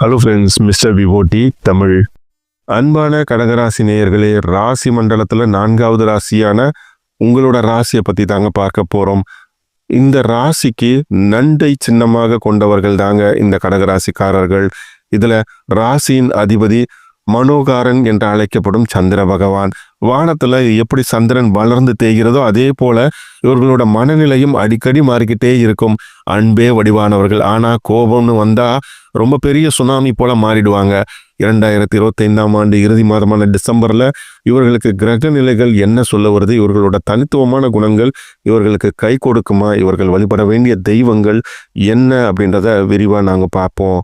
Hello friends mister விவோட்டி தமிழ் அன்பான கடகராசி நேயர்களே ராசி மண்டலத்தில் நான்காவது ராசியான உங்களோட ராசியை பற்றி தாங்க பார்க்க போகிறோம் இந்த ராசிக்கு நண்டை சின்னமாக கொண்டவர்கள் தாங்க இந்த கடகராசிக்காரர்கள். இதில் ராசியின் அதிபதி மனோகாரன் என்று அழைக்கப்படும் சந்திர பகவான். வானத்துல எப்படி சந்திரன் வளர்ந்து தேய்கிறதோ அதே போல இவர்களோட மனநிலையும் அடிக்கடி மாறிக்கிட்டே இருக்கும். அன்பே வடிவானவர்கள். ஆனா கோபம்னு வந்தா ரொம்ப பெரிய சுனாமி போல மாறிடுவாங்க. இரண்டாயிரத்தி இருபத்தைந்தாம் ஆண்டு இறுதி மாதமான டிசம்பர்ல இவர்களுக்கு கிரக நிலைகள் என்ன சொல்ல வருது? இவர்களோட தனித்துவமான குணங்கள் இவர்களுக்கு கை கொடுக்குமா? இவர்கள் வழிபட வேண்டிய தெய்வங்கள் என்ன அப்படின்றத விரிவா நாங்க பார்ப்போம்.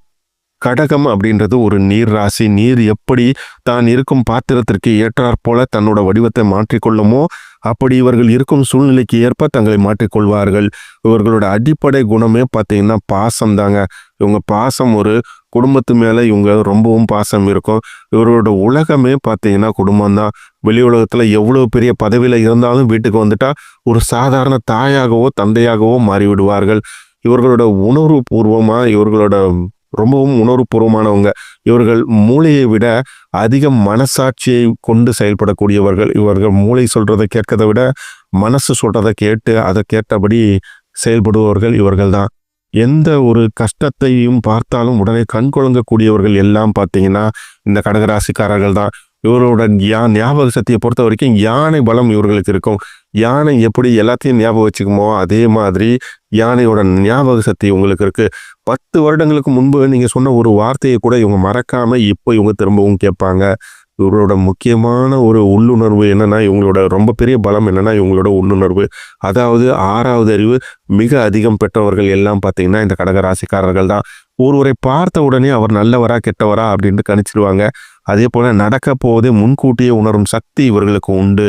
கடகம் அப்படின்றது ஒரு நீர் ராசி. நீர் எப்படி தான் இருக்கும் பாத்திரத்திற்கு ஏற்றாற் போல தன்னோட வடிவத்தை மாற்றிக்கொள்ளுமோ அப்படி இவர்கள் இருக்கும் சூழ்நிலைக்கு ஏற்ப தங்களை மாற்றிக்கொள்வார்கள். இவர்களோட அடிப்படை குணமே பார்த்தீங்கன்னா பாசம் தாங்க இவங்க பாசம் ஒரு குடும்பத்து மேலே இவங்க ரொம்பவும் பாசம் இருக்கும். இவரோட உலகமே பார்த்தீங்கன்னா குடும்பம் தான் வெளி உலகத்தில் எவ்வளோ பெரிய பதவியில் இருந்தாலும் வீட்டுக்கு வந்துட்டா ஒரு சாதாரண தாயாகவோ தந்தையாகவோ மாறிவிடுவார்கள். இவர்களோட உணர்வு பூர்வமாக இவர்களோட ரொம்பவும் உணர்வுபூர்வமானவங்க. இவர்கள் மூளையை விட அதிக மனசாட்சியை கொண்டு செயல்படக்கூடியவர்கள். இவர்கள் மூளை சொல்கிறத கேட்கறதை விட மனசு சொல்கிறத கேட்டு அதை கேட்டபடி செயல்படுபவர்கள் இவர்கள் தான். எந்த ஒரு கஷ்டத்தையும் பார்த்தாலும் உடனே கண் கொழுங்கக்கூடியவர்கள் எல்லாம் பார்த்தீங்கன்னா இந்த கடகராசிக்காரர்கள் தான். இவரோட யா ஞாபக சக்தியை பொறுத்த வரைக்கும் யானை பலம் இவர்களுக்கு இருக்கும். யானை எப்படி எல்லாத்தையும் ஞாபகம் வச்சுக்குமோ அதே மாதிரி யானையோட ஞாபக சக்தி உங்களுக்கு இருக்குது பத்து வருடங்களுக்கு முன்பு நீங்கள் சொன்ன ஒரு வார்த்தையை கூட இவங்க மறக்காமல் இப்போ இவங்க திரும்பவும் கேட்பாங்க. இவங்களோட முக்கியமான ஒரு உள்ளுணர்வு என்னன்னா இவங்களோட ரொம்ப பெரிய பலம் என்னென்னா இவங்களோட உள்ளுணர்வு. அதாவது ஆறாவது அறிவு மிக அதிகம் பெற்றவர்கள் எல்லாம் பார்த்தீங்கன்னா இந்த கடக ராசிக்காரர்கள் தான். ஒருவரை பார்த்த உடனே அவர் நல்லவரா கெட்டவரா அப்படின்ட்டு கணிச்சிடுவாங்க அதே போல் நடக்க போவதே முன்கூட்டியே உணரும் சக்தி இவர்களுக்கு உண்டு.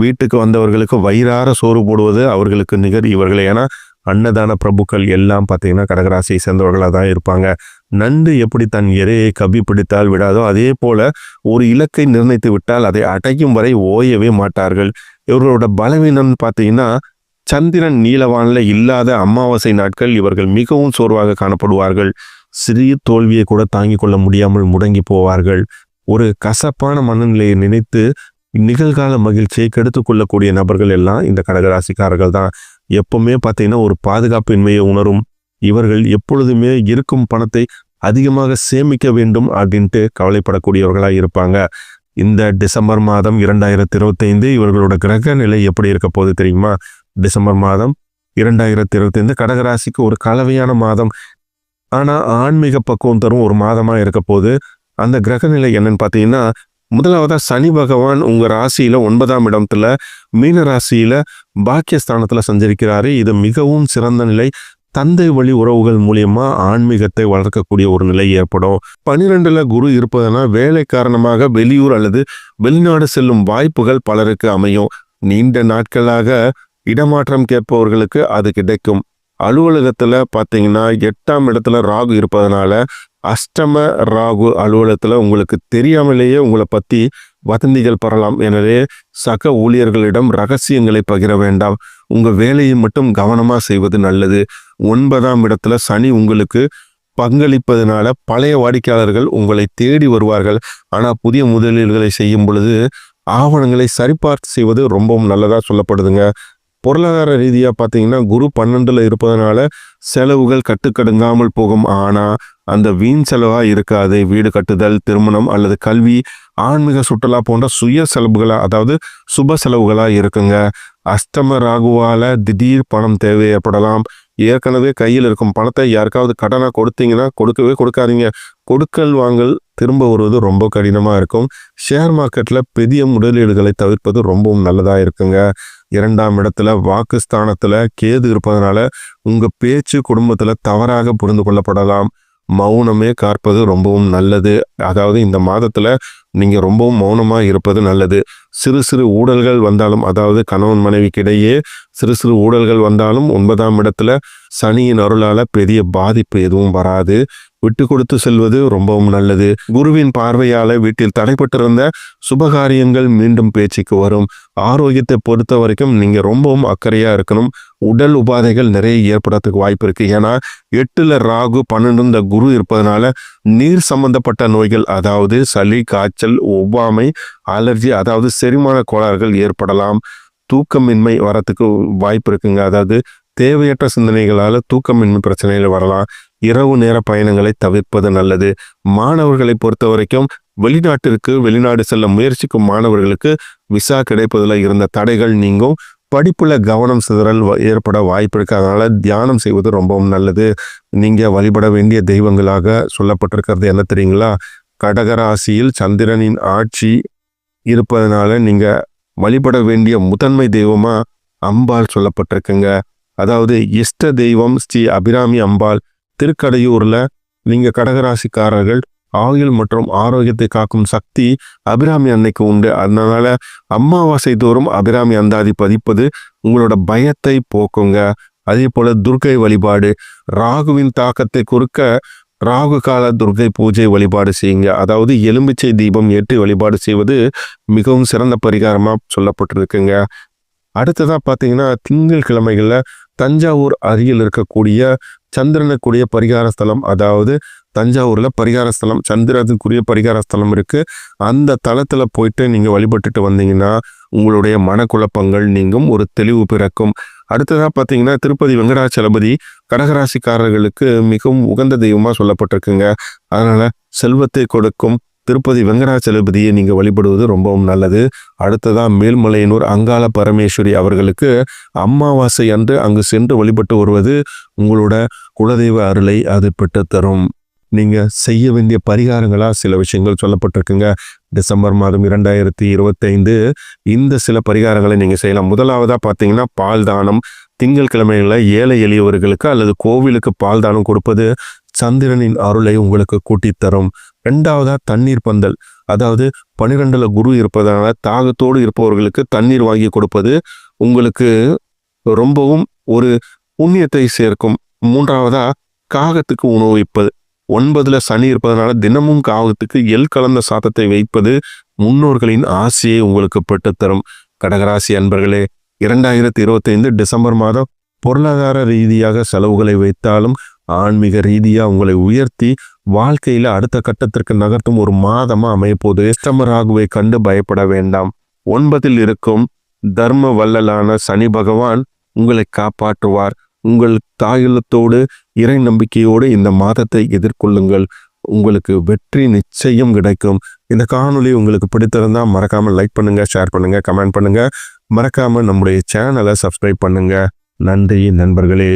வீட்டுக்கு வந்தவர்களுக்கு வயிறார சோறு போடுவது அவர்களுக்கு நிகர் இவர்கள். ஏன்னா அன்னதான பிரபுக்கள் எல்லாம் பார்த்தீங்கன்னா கடகராசியை சேர்ந்தவர்களாக தான் இருப்பாங்க. நண்டு எப்படி தன் இரையை கவி பிடித்தால் விடாதோ அதே போல ஒரு இலக்கை நிர்ணயித்து விட்டால் அதை அடையும் வரை ஓயவே மாட்டார்கள். இவர்களோட பலவீனம் பார்த்தீங்கன்னா சந்திரன் நீலவானில் இல்லாத அமாவாசை நாட்கள் இவர்கள் மிகவும் சோர்வாக காணப்படுவார்கள். சிறிய தோல்வியை கூட தாங்கிக் கொள்ள முடியாமல் முடங்கி போவார்கள். ஒரு கசப்பான மனநிலையை நினைத்து நிகழ்கால மகிழ்ச்சியை கெடுத்து கொள்ளக்கூடிய நபர்கள் எல்லாம் இந்த கடகராசிக்காரர்கள் தான். எப்பவுமே பார்த்தீங்கன்னா ஒரு பாதுகாப்பின்மையை உணரும் இவர்கள் எப்பொழுதுமே இருக்கும் பணத்தை அதிகமாக சேமிக்க வேண்டும் அப்படின்ட்டு கவலைப்படக்கூடியவர்களாக இருப்பாங்க. இந்த டிசம்பர் மாதம் இரண்டாயிரத்தி இருபத்தைந்து இவர்களோட கிரக நிலை எப்படி இருக்க போகுது தெரியுமா? டிசம்பர் மாதம் இரண்டாயிரத்தி இருபத்தைந்து கடகராசிக்கு ஒரு கலவையான மாதம். ஆனால் ஆன்மீக பக்குவம் தரும் ஒரு மாதமாக இருக்க போது அந்த கிரக நிலை என்னன்னு பார்த்தீங்கன்னா முதலாவதா சனி பகவான் உங்க ராசியில ஒன்பதாம் இடத்துல மீன ராசியில பாக்கியஸ்தானத்துல சஞ்சரிக்கிறாரு. இது மிகவும் சிறந்த நிலை. தந்தை வழி உறவுகள் மூலியமா ஆன்மீகத்தை வளர்க்கக்கூடிய ஒரு நிலை ஏற்படும். பனிரெண்டுல குரு இருப்பதுனா வேலை காரணமாக வெளியூர் அல்லது வெளிநாடு செல்லும் வாய்ப்புகள் பலருக்கு அமையும். நீண்ட நாட்களாக இடமாற்றம் கேட்பவர்களுக்கு அது கிடைக்கும். அலுவலகத்துல பாத்தீங்கன்னா எட்டாம் இடத்துல ராகு இருப்பதனால அஷ்டம ராகு அலுவலகத்துல உங்களுக்கு தெரியாமலேயே உங்களை பத்தி வதந்திகள் பெறலாம் எனவே சக ஊழியர்களிடம் ரகசியங்களை பகிர வேண்டாம். உங்கள் வேலையை மட்டும் கவனமாக செய்வது நல்லது. ஒன்பதாம் இடத்துல சனி உங்களுக்கு பங்களிப்பதனால பழைய வாடிக்கையாளர்கள் உங்களை தேடி வருவார்கள். ஆனால் புதிய முதலீடுகளை செய்யும் பொழுது ஆவணங்களை சரிபார்த்து செய்வது ரொம்பவும் நல்லதாக சொல்லப்படுதுங்க. பொருளாதார ரீதியாக பார்த்தீங்கன்னா குரு பன்னெண்டுல இருப்பதனால செலவுகள் கட்டுக்கடுங்காமல் போகும். ஆனால் அந்த வீண் செலவாக இருக்காது. வீடு கட்டுதல் திருமணம் அல்லது கல்வி ஆன்மீக சுற்றுலா போன்ற சுய செலவுகளாக அதாவது சுப செலவுகளாக இருக்குங்க. அஷ்டம ராகுவால திடீர் பணம் தேவை ஏற்படலாம் ஏற்கனவே கையில் இருக்கும் பணத்தை யாருக்காவது கடனாக கொடுத்தீங்கன்னா கொடுக்கவே கொடுக்காதீங்க. கொடுக்கல் வாங்கல் திரும்ப வருவது ரொம்ப கடினமாக இருக்கும். ஷேர் மார்க்கெட்டில் பெரிய முதலீடுகளை தவிர்ப்பது ரொம்பவும் நல்லதாக இருக்குங்க. இரண்டாம் இடத்துல வாக்குஸ்தானத்தில் கேது இருப்பதனால உங்கள் பேச்சு குடும்பத்தில் தவறாக புரிந்து கொள்ளப்படலாம். மௌனமே காற்பது ரொம்பவும் நல்லது. அதாவது இந்த மாதத்தில் நீங்கள் ரொம்பவும் மௌனமாக இருப்பது நல்லது. சிறு சிறு ஊழல்கள் வந்தாலும் அதாவது கணவன் மனைவிக்கு இடையே சிறு சிறு ஊழல்கள் வந்தாலும் ஒன்பதாம் இடத்துல சனியின் அருளால் பெரிய பாதிப்பு எதுவும் வராது. விட்டு கொடுத்து செல்வது ரொம்பவும் நல்லது. குருவின் பார்வையால வீட்டில் தடைப்பட்டிருந்த சுபகாரியங்கள் மீண்டும் பேச்சுக்கு வரும். ஆரோக்கியத்தை பொறுத்த வரைக்கும் நீங்க ரொம்பவும் அக்கறையா இருக்கணும். உடல் உபாதைகள் நிறைய ஏற்படுறதுக்கு வாய்ப்பு இருக்கு. ஏன்னா எட்டுல ராகு பன்னெண்டு இந்த குரு இருப்பதனால நீர் சம்பந்தப்பட்ட நோய்கள் அதாவது சளி காய்ச்சல் ஒவ்வாமை அலர்ஜி அதாவது செரிமான கோளாறுகள் ஏற்படலாம். தூக்கமின்மை வரத்துக்கு வாய்ப்பு இருக்குங்க. அதாவது தேவையற்ற சிந்தனைகளால தூக்கமின்மை பிரச்சனைகள் வரலாம். இரவு நேர பயணங்களை தவிர்ப்பது நல்லது. மாணவர்களை பொறுத்த வரைக்கும் வெளிநாட்டிற்கு வெளிநாடு செல்ல முயற்சிக்கும் மாணவர்களுக்கு விசா கிடைப்பதில் இருந்த தடைகள் நீங்கும். படிப்புல கவனம் சிதறல் வ- ஏற்பட வாய்ப்பு இருக்கு. அதனால தியானம் செய்வது ரொம்பவும் நல்லது. நீங்க வழிபட வேண்டிய தெய்வங்களாக சொல்லப்பட்டிருக்கிறது. என்ன தெரியுங்களா? கடகராசியில் சந்திரனின் ஆட்சி இருப்பதனால நீங்க வழிபட வேண்டிய முதன்மை தெய்வமா அம்பாள் சொல்லப்பட்டிருக்குங்க. அதாவது இஷ்ட தெய்வம் ஸ்ரீ அபிராமி அம்பாள். திருக்கடையூரில் நீங்கள் கடகராசிக்காரர்கள் ஆயுள் மற்றும் ஆரோக்கியத்தை காக்கும் சக்தி அபிராமி அன்னைக்கு உண்டு. அதனால அம்மாவாசை தோறும் அபிராமி அந்தாதி பதிப்பது உங்களோட பயத்தை போக்குங்க. அதே போல துர்க்கை வழிபாடு ராகுவின் தாக்கத்தை குறுக்க ராகு கால துர்க்கை பூஜை வழிபாடு செய்யுங்க. அதாவது எலும்பிச்சை தீபம் ஏற்றி வழிபாடு செய்வது மிகவும் சிறந்த பரிகாரமாக சொல்லப்பட்டிருக்குங்க. அடுத்ததாக பார்த்தீங்கன்னா திங்கள் கிழமைகளில் தஞ்சாவூர் அருகில் இருக்கக்கூடிய சந்திரனுக்குரிய பரிகார ஸ்தலம் அதாவது தஞ்சாவூரில் பரிகார ஸ்தலம் சந்திரனுக்குரிய பரிகார ஸ்தலம் இருக்குது அந்த தளத்தில் போயிட்டு நீங்கள் வழிபட்டுட்டு வந்தீங்கன்னா உங்களுடைய மனக்குழப்பங்கள் நீங்கும் ஒரு தெளிவு பிறக்கும். அடுத்ததாக பார்த்தீங்கன்னா திருப்பதி வெங்கடாச்சலபதி கடகராசிக்காரர்களுக்கு மிகவும் உகந்த தெய்வமாக சொல்லப்பட்டிருக்குங்க. அதனால் செல்வத்தை கொடுக்கும் திருப்பதி வெங்கடாச்சலபதியை நீங்கள் வழிபடுவது ரொம்பவும் நல்லது. அடுத்ததாக மேல்மலையனூர் அங்காள பரமேஸ்வரி அவர்களுக்கு அமாவாசை அன்று அங்கு சென்று வழிபட்டு வருவது உங்களோட குலதெய்வ அருளை அது பெற்றுத்தரும். நீங்கள் செய்ய வேண்டிய பரிகாரங்களாக சில விஷயங்கள் சொல்லப்பட்டிருக்குங்க. டிசம்பர் மாதம் இரண்டாயிரத்தி இருபத்தைந்து இந்த சில பரிகாரங்களை நீங்கள் செய்யலாம். முதலாவதாக பார்த்தீங்கன்னா பால் தானம். திங்கள் கிழமைகளில் ஏழை எளியவர்களுக்கு அல்லது கோவிலுக்கு பால் தானம் கொடுப்பது சந்திரனின் அருளை உங்களுக்கு கூட்டி தரும் ரெண்டாவதா தண்ணீர் பந்தல். அதாவது பனிரெண்டுல குரு இருப்பதனால தாகத்தோடு இருப்பவர்களுக்கு தண்ணீர் வாங்கி கொடுப்பது உங்களுக்கு ரொம்பவும் ஒரு புண்ணியத்தை சேர்க்கும். மூன்றாவதா காகத்துக்கு உணவளிப்பது ஒன்பதுல சனி இருப்பதனால தினமும் காகத்துக்கு எல் கலந்த சாதத்தை வைப்பது முன்னோர்களின் ஆசையை உங்களுக்கு பெற்றுத்தரும். கடகராசி அன்பர்களே இரண்டாயிரத்தி இருபத்தைந்து டிசம்பர் மாதம் பொருளாதார ரீதியாக செலவுகளை வைத்தாலும் ஆன்மீக ரீதியாக உங்களை உயர்த்தி வாழ்க்கையில் அடுத்த கட்டத்திற்கு நகர்த்தும் ஒரு மாதமாக அமையப்போது இஷ்டமராகுவை ராகுவை கண்டு பயப்பட வேண்டாம். ஒன்பதில் இருக்கும் தர்ம வல்லலான சனி பகவான் உங்களை காப்பாற்றுவார். உங்கள் தாயுள்ளத்தோடு இறை நம்பிக்கையோடு இந்த மாதத்தை எதிர்கொள்ளுங்கள். உங்களுக்கு வெற்றி நிச்சயம் கிடைக்கும். இந்த காணொளி உங்களுக்கு பிடித்திருந்தால் மறக்காமல் லைக் பண்ணுங்கள் ஷேர் பண்ணுங்கள் கமெண்ட் பண்ணுங்கள் மறக்காமல் நம்முடைய சேனலை சப்ஸ்கிரைப் பண்ணுங்கள் நன்றி நண்பர்களே.